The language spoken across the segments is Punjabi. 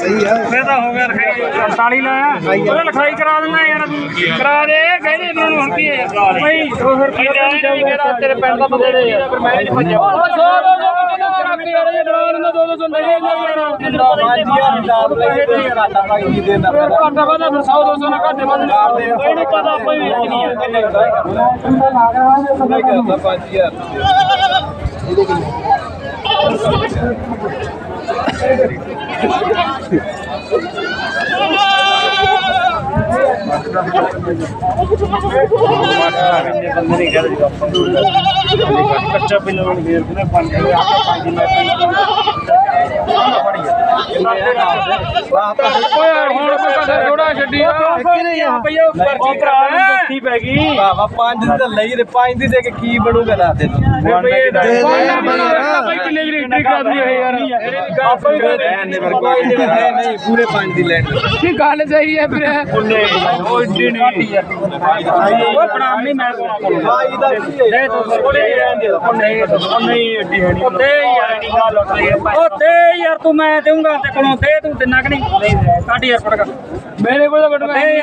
ਸਹੀ ਆ। ਫੇਰ ਤਾਂ ਹੋ ਗਿਆ ਲਿਖਾਈ 48 ਲਾਇਆ। ਉਹਨੇ ਲਿਖਾਈ ਕਰਾ ਦਿੰਦਾ ਯਾਰ। ਕਰਾ ਦੇ ਕਹਿੰਦੇ ਇਹਨਾਂ ਨੂੰ ਹੁਣ ਕੀ ਹੈ? ਬਈ ਉਹ ਫਿਰ ਕੀ ਕਿਹੜਾ ਤੇਰੇ ਪਿੰਡ ਦਾ ਬੰਦੇ ਦੇ ਯਾਰ ਫਿਰ ਮੈਂ ਨਹੀਂ ਭੱਜਿਆ ਉਹ 100 200 ਕਿੰਨਾ ਰੱਖ ਯਾਰ ਇਹ ਡਰਾਉਣ ਦਾ 200 ਨਹੀਂ ਯਾਰ ਘਾਟਾ ਵਾਦਾ ਫਿਰ 100 200 ਨਾਲ ਘਾਟੇ ਕੋਈ ਨਹੀਂ ਪਤਾ ਆਪਾਂ ਵੇਚਣੀ ਹੈ ਕੱਚਾ ਪਿੰਨ ਨੂੰ ਫੇਰ ਨੇ ਪੰਜ ਪੰਜ ਓਏ ਹੁਣ ਕੋਈ ਥੋੜਾ ਛੱਡੀ ਉਹ ਭਰਾ ਦੁੱਖੀ ਪੈ ਗਈ ਬਾਬਾ ਪੰਜ ਦੀ। ਤਾਂ ਲਈ ਤੇ ਪੰਜ ਦੀ। ਦੇ ਕੇ ਕੀ ਬਣੂਗਾ ਨਾ ਤੇ ਬਈ ਦੇ। ਦੇ ਬਈ ਕਿੰਨੇ ਦੀ ਰੇਟਰੀ ਕਰਾ ਦੂ ਇਹ ਯਾਰ? ਆਪਾਂ ਹੀ ਨਹੀਂ ਪੂਰੇ ਪੰਜ ਦੀ ਲੈਣ ਕੀ ਗੱਲ ਸਹੀ ਹੈ ਫਿਰ? ਉਹ ਇੱਡੀ ਨਹੀਂ। ਉਹ ਨਹੀਂ ਮੈਂ ਭਾਈ ਦਾ ਹੈ? ਦੇ ਤੂੰ ਹੀ ਦੇ ਉਹ ਨਹੀਂ ਉਹ ਨਹੀਂ ਏਡੀ ਹੈ ਨਹੀਂ। ਉਹ ਤੇ ਯਾਰ। ਨਹੀਂ ਗੱਲ ਉਹ ਤੇ ਯਾਰ ਤੂੰ ਮੈਂ ਦੇਊਂਗਾ ਤੇ ਕੋਲੋਂ ਤੇ ਤੂੰ ਦਿਨਾ ਕਿ ਨਹੀਂ? ਕੱਢ ਯਾਰ ਫੜਕ। ਮੇਰੇ ਕੋਲ ਤਾਂ ਕੱਢਣਾ ਹੈ।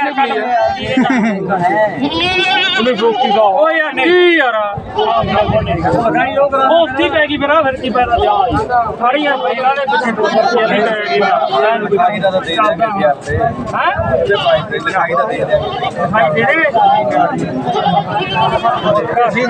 ਉਹਨੇ ਫੋਕੀ ਦਾ ਓ ਯਾਰ ਕੀ ਯਾਰ? ਉਹ ਉੱਤੀ ਪੈ ਗਈ ਫਿਰ ਆ ਫਿਰ ਕੀ ਪੈਦਾ ਫੜੀ ਯਾਰ ਪਹਿਲਾਂ ਦੇ ਪਿੱਛੇ ਨਹੀਂ ਪੈ ਗਈ। ਲਿਖਾਈ ਦਾ ਤਾਂ ਦੇ ਦੇਣਗੇ ਯਾਰ ਤੇ ਹਾਂ? ਤੇ ਭਾਈ ਤੇ ਲਿਖਾਈ ਦਾ ਦੇ ਦੇਣਗੇ ਭਾਈ ਦੇ ਕਾਫੀ